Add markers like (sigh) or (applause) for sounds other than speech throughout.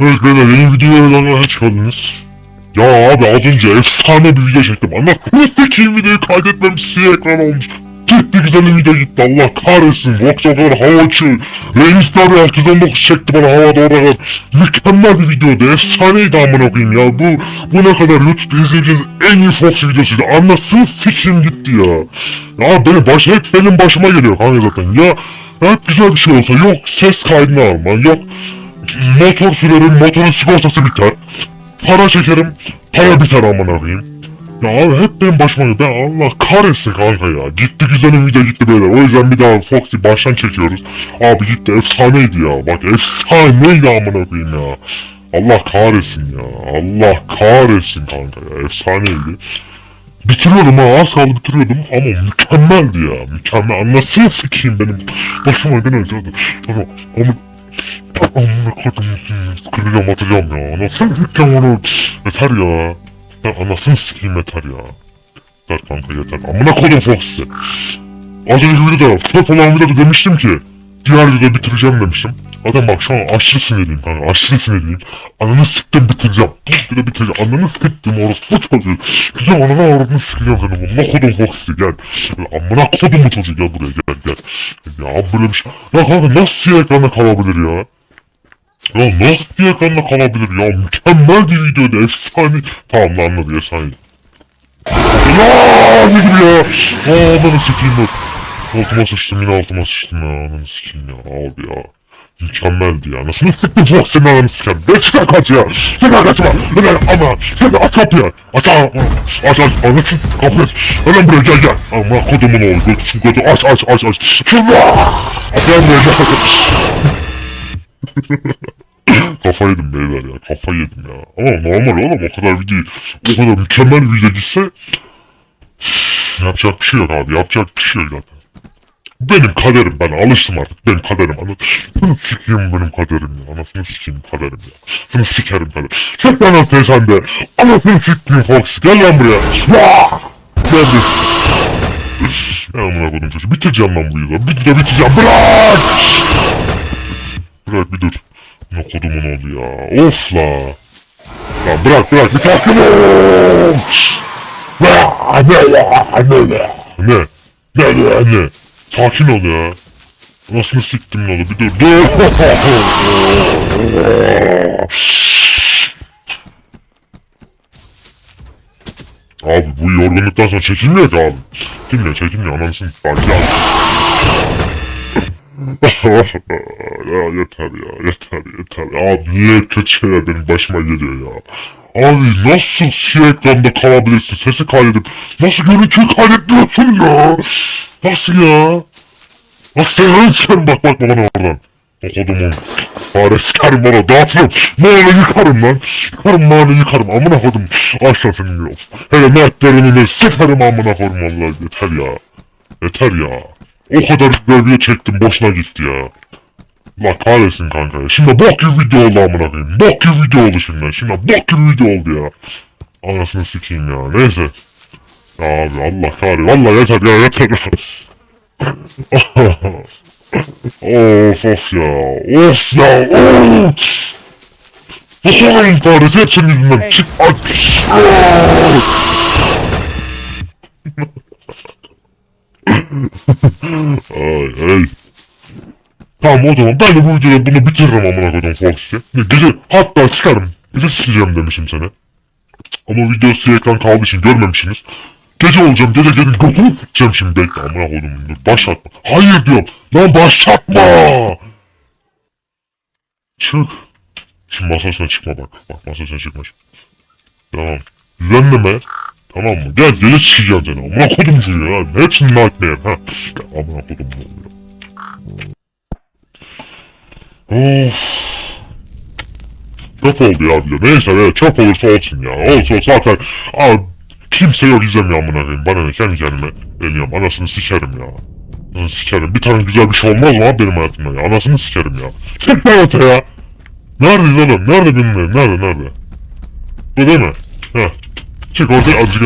Evet beyler yeni videoya hoş geldiniz. Ya abi az önce efsane bir video çektim. Anlatmayı sikiyim videoyu kaydetmemişsin ekran olmuş. Gitti güzel video gitti Allah kahretsin. Rox o kadar hava uçuyor. Reis de arıyor 619 çekti bana havada orada. Mükemmel bir videoydu. Efsaneydi amına koyayım ya. Bu bu ne kadar YouTube'da izleyeceğiniz en iyi Fox videosuydu. Anlasın sikiyim gitti ya. Ya benim baş, hep benim başıma geliyor kanka zaten. Ya hep güzel bir şey olsa yok ses kaydını alman yok motor sürerim, motorun sigortası biter. Para çekerim, para biter amına koyayım. Ya abi hep benim başıma. Ben Allah kahretsin kanka ya. Gitti güzelim video gitti beyler. O yüzden bir daha Foxy baştan çekiyoruz. Abi gitti efsaneydi ya. Bak efsaneydi amına koyayım ya. Allah kahretsin ya. Allah kahretsin kanka ya. Efsaneydi. Bitiriyordum ha az kaldı bitiriyordum ama mükemmeldi ya. Mükemmel. Anlasın sikeyim benim. Başıma gelen zaten. Sonra ama Amına kodum kıracağım atacağım ya. Anasını sikeceğim onu. Yeter ya. Ya anasını sikeyim yeter ya. Yeter kanka yeter. Amına kodum Fox'ı. Az önceki videoda olan videoda demiştim ki diğer videoda bitireceğim demiştim. Şu an aşırı sinirliyim kanka aşırı sinirliyim. Ananı siktim bitireceğim. Bu videoda bitireceğim. Ananı siktim orospu çocuğu. Gideceğim ananı avradını sikeceğim seni. Amına kodum Fox'ı gel. Amına kodum bu çocuğu gel buraya gel gel. Ya böyle bir şey. Ya kanka nasıl siyah ekranda kalabilir ya? Ya nasıl diye ekranda kalabilir ya? Mükemmel bir videoydu. Efsane. Tamam lan anladı efsane. Aaa dedim ya. Aa bana sikeyim bak. Altıma sıçtım yine altıma sıçtım ya. Ananı sikeyim ya. Abi ya. Mükemmeldi ya. Nasıl siktim Fox senin ananı sikerim. Ben çıkar kaç ya. Çıkar kaçma. Öyle ama. Şimdi aç kapıyı. Aç aç aç aç. Anasın kapıyı. Hemen buraya gel gel. Ama kodumun oğlu. Götür şu götür. Aç aç aç aç. Şurada. Hemen buraya gel. (laughs) Kafa yedim beyler ya. Kafa yedim ya. Ama normal oğlum o kadar video, o kadar mükemmel video gitse yapacak bir şey yok abi. Yapacak bir şey yok zaten. Benim kaderim ben alıştım artık. Benim kaderim anladın. sikeyim benim kaderim ya. Anasını sikeyim kaderim ya. Seni sikerim kaderim. Çek lan ortaya sen de. Anasını sikeyim Fox. Gel lan buraya. Vaa! Geldim. Ya amına koydum çocuğu. Bitireceğim lan bu yılı. Bir de bitireceğim. Bırak! Bırak bir dur. Ne kodumun oldu ya. Of la. Ya bırak bırak bir sakin ol. Ne ne ne ne ne ne ne Sakin ol ya. Nasıl siktim oldu bir dur. Abi bu yorgunluktan sonra çekilmiyor ki abi. Çekilmiyor çekilmiyor anasını bak ya. (laughs) ya yeter ya yeter yeter abi niye kötü şeyler benim başıma geliyor ya abi nasıl siyah ekranda kalabilirsin sesi kaydedip nasıl görüntüyü kaydetmiyorsun ya nasıl ya nasıl sen sen bak bak bana oradan o kodumun fare sikerim bana dağıtırım mağını yıkarım lan yıkarım mağını yıkarım amına kodum aşağı senin olsun hele mertlerini sıkarım amına kodum vallahi yeter ya yeter ya o kadar video çektim boşuna gitti ya. La kahretsin kanka ya. Şimdi bok gibi video oldu amına koyayım. Bok gibi video oldu şimdi. Şimdi bok gibi video oldu ya. Anasını sikeyim ya. Neyse. Abi Allah kahretsin. Valla yeter ya yeter. of of ya. Of ya. Of. Bu hep senin yüzünden. Çık aç. ay ay. Tamam o zaman ben de bu videoda bunu bitiririm amına koydum Foxy. Gece hatta çıkarım. Gece sikeceğim demişim seni. Ama video ekran kaldığı için görmemişsiniz. Gece olacağım gece gelin götünü sikeceğim şimdi bekle amına koydum. Dur başlatma. Hayır diyorum. Lan başlatma. Çık. Şimdi masa üstüne çıkma bak. Bak masa üstüne çıkma. Tamam. Düzenleme. Tamam mı? Gel gece sikeceğim seni. Amına kodum çocuğu ya. Hepsini nightmare ha. Ya amına kodum ne? Of. Çöp oldu ya video. Neyse be çöp olursa olsun ya. Olsa zaten abi, kimse yok izlemiyor amına koyayım. Bana ne kendi kendime deniyorum. Anasını sikerim ya. Anasını sikerim. Bir tane güzel bir şey olmaz mı benim hayatımda ya? Anasını sikerim ya. Çık lan ortaya. Neredeyiz oğlum? Nerede benim evim? Nerede nerede? Bu değil mi? Heh. Çık ortaya azıcık.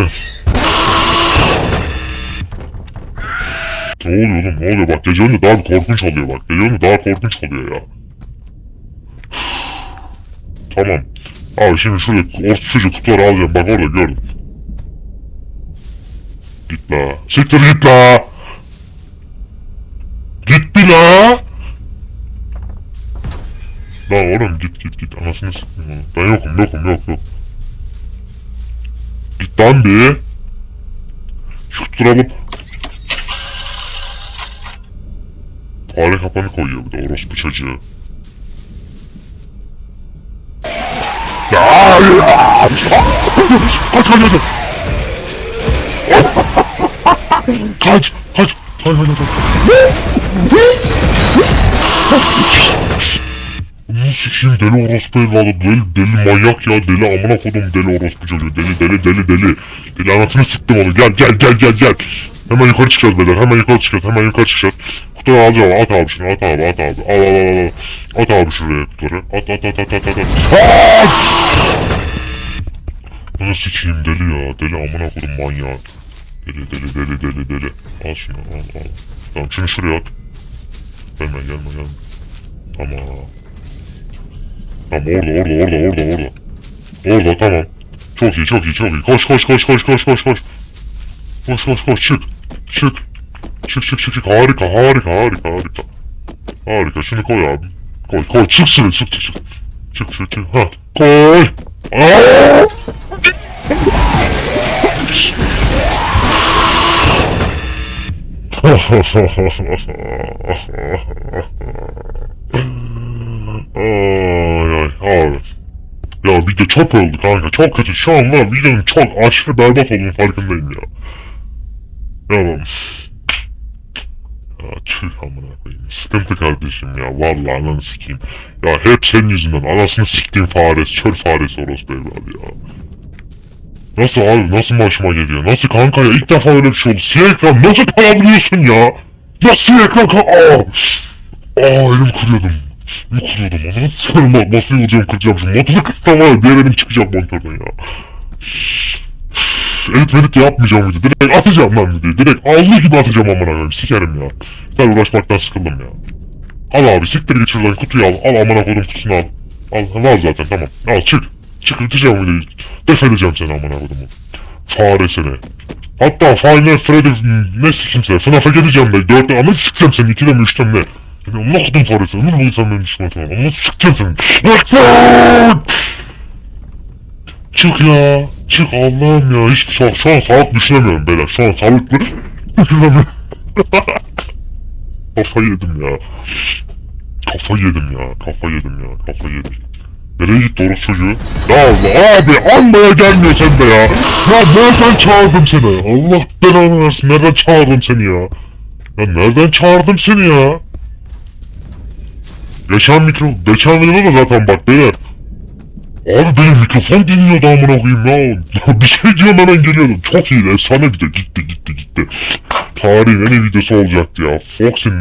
Ne oluyor oğlum? Ne oluyor? Bak gece önce daha korkunç oluyor bak. Gece önce daha korkunç oluyor ya. Tamam. Abi şimdi şurada orta çocuk kutuları alacağım. Bak orada gördüm. Git la. Siktir git la. Gitti la. La oğlum git git git. Anasını siktim onu. Ben yokum yokum yok yok. Git lan bir. Şu kutuları alıp. Fare kapanı koyuyor bir de orospu çocuğu. Kaç kaç kaç. Kaç kaç. Kaç kaç kaç. Bunu sikeyim deli orospu evladı deli deli manyak ya deli amına kodum deli orospu çocuğu deli deli deli deli. Deli anasını siktim onu. Gel gel gel gel gel. Hemen yukarı çıkacağız beyler hemen yukarı çıkacağız hemen yukarı çıkacağız kutuyu alacağım at abi şunu at abi at abi. Al al al al at abi şuraya kutuları. At at at at at at. At Bunu sikeyim deli ya deli amına kodum manyak deli deli deli deli deli al şunu al al tamam şunu şuraya at gelme gelme gelme tamam Tamam orada orada orada orada orada. Orada tamam. Çok iyi çok iyi çok iyi. Koş koş koş koş koş koş koş. Koş koş koş çık. Çık. Çık çık çık çık. Harika harika harika harika. Harika şunu koy abi. Koy koy çık şuraya çık çık çık. Çık çık çık. Ha koy. Aa! Ay ay abi. Ya video çok oldu kanka çok kötü şu an var videonun çok aşırı berbat olduğunu farkındayım ya. Ya lan. Ya tüh amına koyayım. Sıkıntı kardeşim ya. Vallahi ananı sikeyim. Ya hep senin yüzünden. Anasını siktiğim faresi. Çöl faresi orospu evladı ya. Nasıl abi? Nasıl başıma geliyor? Nasıl kanka ya? İlk defa öyle bir şey oldu. Siyah ekran nasıl kalabiliyorsun ya? Siyah ekran ka... Aa! Aa elim kırıyordum. Ne kuruyordum onu? Sen bak masayı vuracağım kıracağım şu motoru kırsam var ya diğer elim çıkacak monitörden ya. Edit medit yapmayacağım video. Direkt atacağım lan videoyu. Direkt aldığı gibi atacağım amına koyayım. Sikerim ya. Ben uğraşmaktan sıkıldım ya. Al abi siktir git şuradan kutuyu al. Al amına koydum kutusunu al. Al al zaten tamam. Al çık. Çık biteceğim videoyu. Def edeceğim seni amına koydumu. Fare seni. Hatta Final Freddy ne sikimse FNAF'a geleceğim ben. Dörtte ama sikeceğim seni. İkide mi üçte mi? Yani amına koydum faresi. Ömür boyu sen benim düşman falan. Amına sikeceğim seni. Bırak Çık ya. Çık Allah'ım ya. Hiç şu, an- şu an sağlık düşünemiyorum beyler. Şu an sağlıklı düşünemiyorum. (laughs) Kafayı yedim ya. Kafayı yedim ya. Kafayı yedim ya. Kafayı yedim. Nereye gitti orası çocuğu? Ya Allah abi almaya gelmiyor sen de ya. Ya nereden çağırdım seni? Allah belanı versin. Nereden çağırdım seni ya? Ya nereden çağırdım seni ya? Geçen mikro, geçen videoda da zaten bak beyler. Abi benim mikrofon dinliyordu amına koyayım ya. bir şey diyorum hemen geliyordu. Çok iyiydi, efsane de gitti gitti gitti. Tarihin en iyi videosu olacaktı ya. Fox'in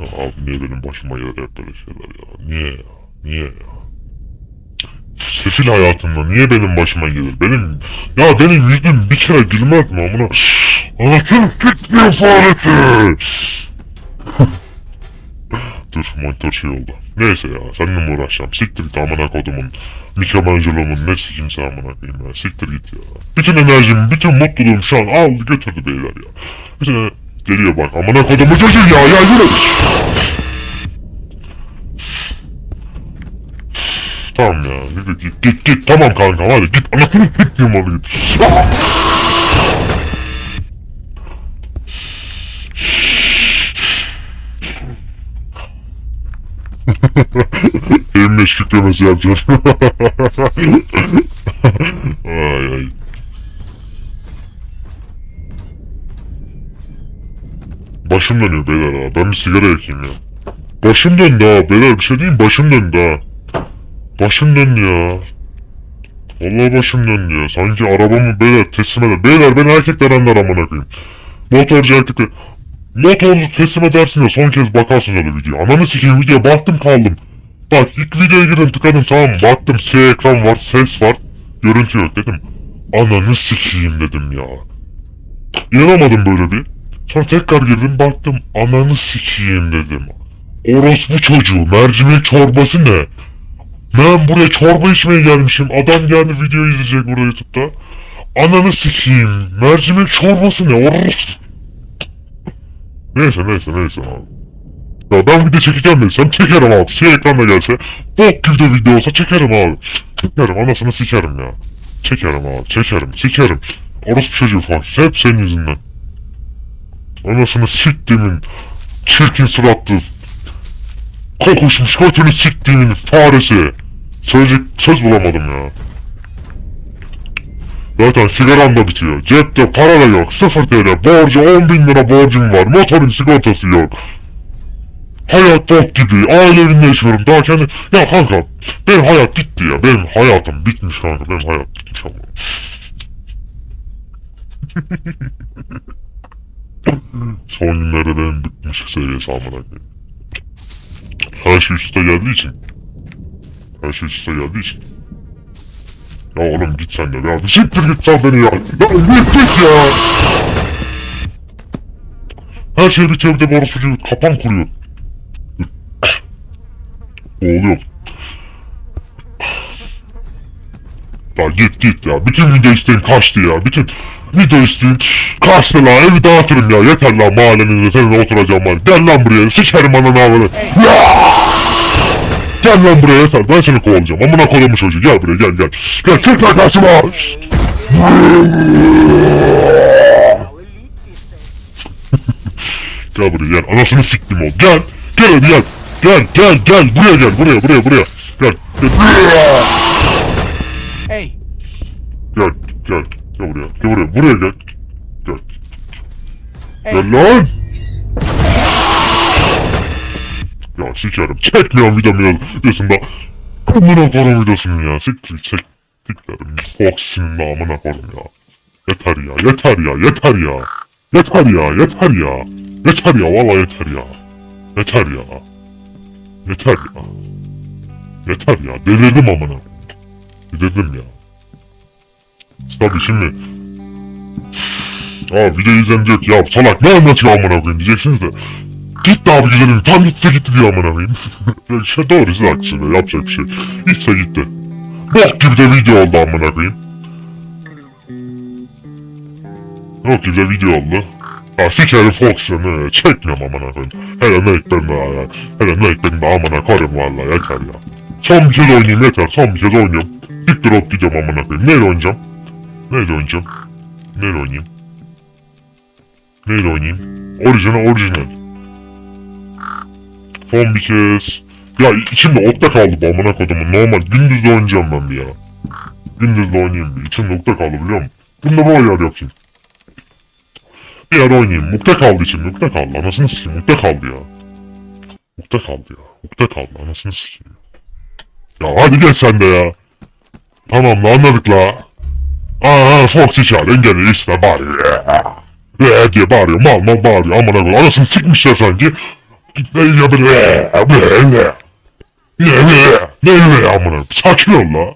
en... Abi niye benim başıma gelir böyle şeyler ya? Niye ya? Niye ya? Sefil hayatımda niye benim başıma gelir? Benim... Ya benim yüzüm bir kere gülmez mi amına? Anasını sikmiyor faresi! (laughs) Dur monitör şey oldu. Neyse ya seninle mi uğraşacağım? Siktir git amına kodumun. Mikelangelo'nun ne sikimse amına koyayım ya. Siktir git ya. Bütün enerjimi, bütün mutluluğum şu an aldı götürdü beyler ya. Bütün geliyor bak amına kodumun çocuğu ya ya yürü. Tamam ya git git git git tamam kanka hadi git anasını siktiğim onu git. (laughs) Elimle şüklemesi yapacağım. (laughs) ay ay. Başım dönüyor beyler ha. Ben bir sigara yakayım ya. Başım döndü ha. Beyler bir şey diyeyim başım döndü ha. Başım döndü ya. Vallahi başım döndü ya. Sanki arabamı beyler teslim eder. Beyler ben erkekler anlar amına koyayım. Motorcu erkekler. Motorunuzu teslim edersin de son kez bakarsın öyle video. Ananı sikeyim videoya baktım kaldım. Bak ilk videoya girdim tıkladım tamam? Baktım siyah ekran var, ses var, görüntü yok dedim. Ananı sikeyim dedim ya. İnanamadım böyle bir. Sonra tekrar girdim baktım ananı sikeyim dedim. Orospu çocuğu mercimek çorbası ne? Ben buraya çorba içmeye gelmişim. Adam geldi video izleyecek burada YouTube'da. Ananı sikeyim. Mercimek çorbası ne? Orospu. Neyse neyse neyse abi. Ya ben video çekeceğim desem çekerim abi. Şey ekranda gelse. Bok gibi de video olsa çekerim abi. Çekerim anasını sikerim ya. Çekerim abi çekerim sikerim. Orospu çocuğu falan. Hep senin yüzünden. Anasını siktiğimin çirkin suratlı kokuşmuş götünü siktiğimin faresi. Söyleyecek söz bulamadım ya. Zaten sigaram da bitiyor. Cepte para da yok. 0 TL borcu 10 bin lira borcum var. Motorun sigortası yok. Hayat bok gibi. Aile evinde yaşıyorum. Daha kendi... Ya kanka. Benim hayat bitti ya. Benim hayatım bitmiş kanka. Benim hayat bitmiş ama. (clears throat) Son günlerde benim bitmiş seviyesi amına koyayım. Her şey üste geldiği için. Her şey üste geldiği için. Ya oğlum git sen de ya. Siktir git sen beni ya. Ya git ya. Her şey bitiyor bir de orospu çocuğu kapan kuruyor. (clears throat) Oğlum. Ya git git ya. Bütün video isteğin kaçtı ya. Bütün video isteğin kaçtı lan. Evi dağıtırım ya. Yeter lan mahallenizde seninle oturacağım ben. Gel lan buraya. Sikerim ananı avını. Gel lan buraya yeter. Ben seni kovalayacağım. Amına kodumu çocuğu. Gel buraya gel gel. Gel çık lan karşıma. Gel buraya gel. Anasını siktim oğlum. Gel. Gel hadi gel. Gel gel gel. Buraya gel. Buraya buraya buraya. Gel. Gel. Hey, Gel. Gel. Gel buraya. Gel buraya. Buraya gel. Gel. hey, Gel lan. Ya sikerim. Çekmiyorum videomu videosunda. Amına koyayım videosunu ya. Siktir çek. Siktirim. Fox'un da amına koyayım ya. Yeter ya. Yeter ya. Yeter ya. Yeter ya. Yeter ya. Yeter ya. Valla yeter ya. Yeter ya. Yeter ya. Yeter ya. Delirdim amına. Delirdim ya. Tabii şimdi. Aa video izleyen diyor ki ya salak ne anlatıyor amına koyayım diyeceksiniz de. Gitti abi güzelim tam gitse gitti diyor amına koyayım. (laughs) Şey doğru siz haklısınız yapacak bir şey Gitse gitti. Bok gibi de video oldu amına koyayım. Bok gibi de video oldu. Ha sikerim Fox'unu çekmiyorum amına koyayım. Hele ne eklerim daha ya. Hele ne eklerim daha amına koyayım valla yeter ya. Son bir kez oynayayım yeter. Son bir kez oynuyorum. Siktir ot diyeceğim amına koyayım. Neyle oynayacağım Neyle oynayacağım Neyle oynayayım Neyle oynayayım? Orijinal orijinal. Son bir kez. Ya içimde okta kaldı bu amına kodumun. Normal gündüz de oynayacağım ben bir ya. Gündüz de oynayayım bir. İçimde okta kaldı biliyor musun? Bunda bu ayar yapayım. Bir yer oynayayım. Mukta kaldı içimde. Mukta kaldı. Anasını sikeyim. Mukta kaldı ya. Mukta kaldı ya. Mukta kaldı. Anasını sikeyim. Ya hadi gel sen de ya. Tamam la anladık la. Aa Foxy çağırın gene işte bağırıyor. Eee diye bağırıyor mal mal bağırıyor amına koyayım anasını sikmişler sanki. Ne ya böyle böyle ne ne ne ne amına sakin ol la.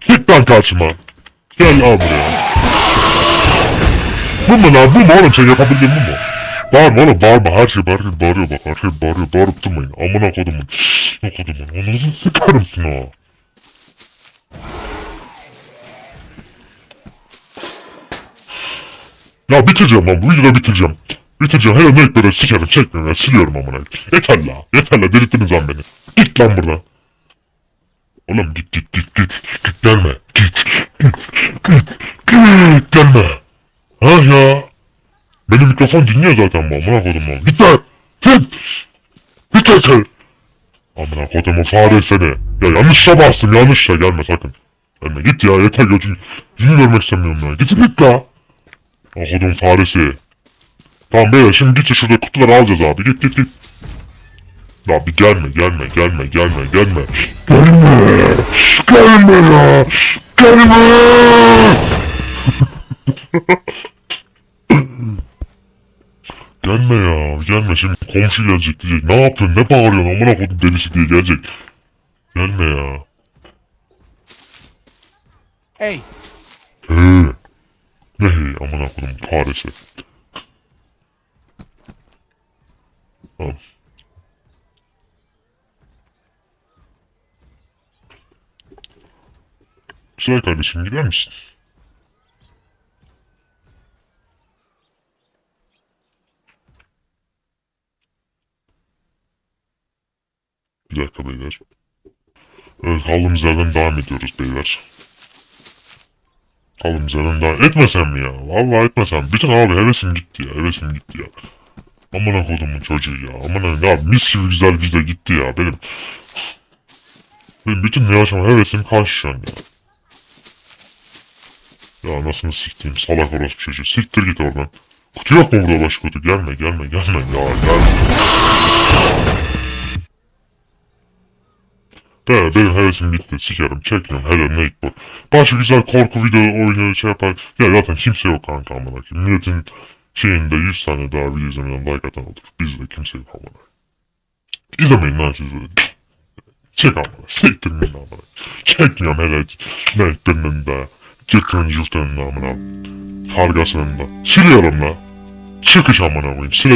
Git lan karşıma. Gel buraya. Bu mu lan bu mu oğlum sen yapabildiğin bu mu? Bağırma oğlum bağırma her şey bağırıyor bağırıyor bak her şey bağırıyor bağırıp durmayın amına kodumun. Ne kodumun anasını sıkarım sana. Ya bitireceğim lan bu videoda bitireceğim. Bitireceğim hele böyle sikerim çekmiyorum ya siliyorum amına. Yeter la yeter la delirttiniz lan beni. Git lan buradan. Oğlum git git git git git gelme git git git git gelme. Ha ya. Benim mikrofon dinliyor zaten bu amına kodum lan. Git lan git. Git lan sen. Amına kodumun fare seni. Ya yanlışla bastım yanlışla gelme sakın. Gelme git ya yeter gözün. Yüzünü görmek istemiyorum ya. Git git la. Okudum faresi. Tamam beyler şimdi git şurada kutuları alacağız abi. Git git git. Ya bir gelme gelme gelme gelme gelme. Gelme. Gelme ya. Gelme. (laughs) gelme ya. Gelme şimdi komşu gelecek diyecek. Ne yapıyorsun ne bağırıyorsun amına kodum delisi diye gelecek. Gelme ya. hey, He. Ne he amına kodum faresi. Tamam. Güzel kardeşim gider misin? Bir dakika beyler. Evet kaldığımız yerden devam ediyoruz beyler. Kaldığımız yerden devam... Etmesem ya? Vallahi etmesem. Bütün abi hevesim gitti ya. Hevesim gitti ya. Amına kodumun çocuğu ya. Amına ya mis gibi güzel video gitti ya. Benim... Benim bütün yaşama hevesim kaçtı ya. Ya anasını siktiğim salak orospu çocuğu. Siktir git oradan. Kutu yok mu burada başka kutu? Gelme gelme gelme ya gelme. He benim hevesim bitti. Sikerim çekmiyorum. Hele ne bu. Başka güzel korku video oyunu şey yapar. Ya zaten kimse yok kanka amına koyayım. Milletin şeyinde 100 tane daha video izlemeden like atan olur. Bizde kimse yok amına. İzlemeyin lan siz öyle. Çek amına. Siktirin amına. Çekmiyorum hele. Ne birinin de. Cırtının cırtının amına. Kargasının da. Siliyorum la. Çıkış amına koyayım. Sile